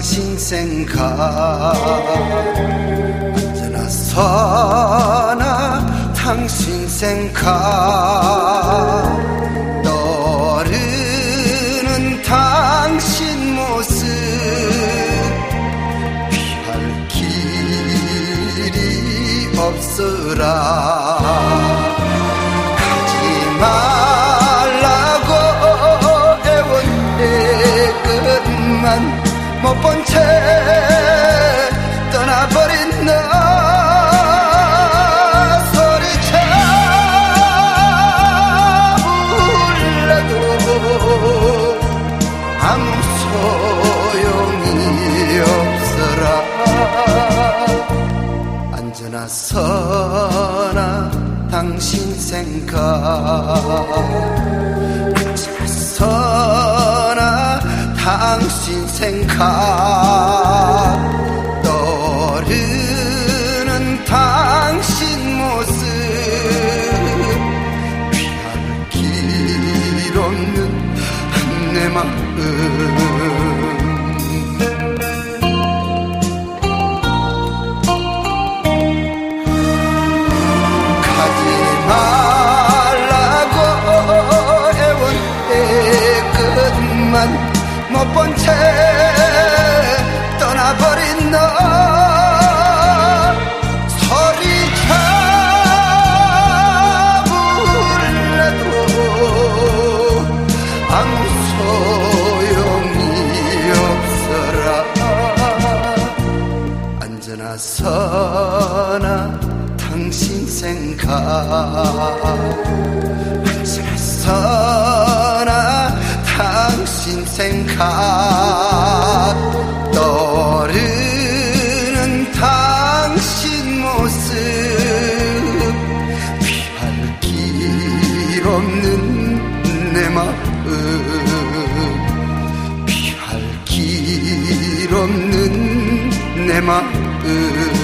당신 생각. 언제나 서나 당신 생각. 떠오르는 당신 모습. 피할 길이 없으라 못 본 채 떠나버린 너. 소리쳐 불러도 아무 소용이 없어라. 언제나 서나 당신 생각 생각 떠오르는 당신 모습. 피할 길 없는 내 마음. 말라고 애원해 끝만 못 본 채 떠나버린 너. 서나 당신 생각. 서나 당신 생각. 떠오르는 당신 모습. 피할 길 없는 내 마음. 피할 길 없는 내 마음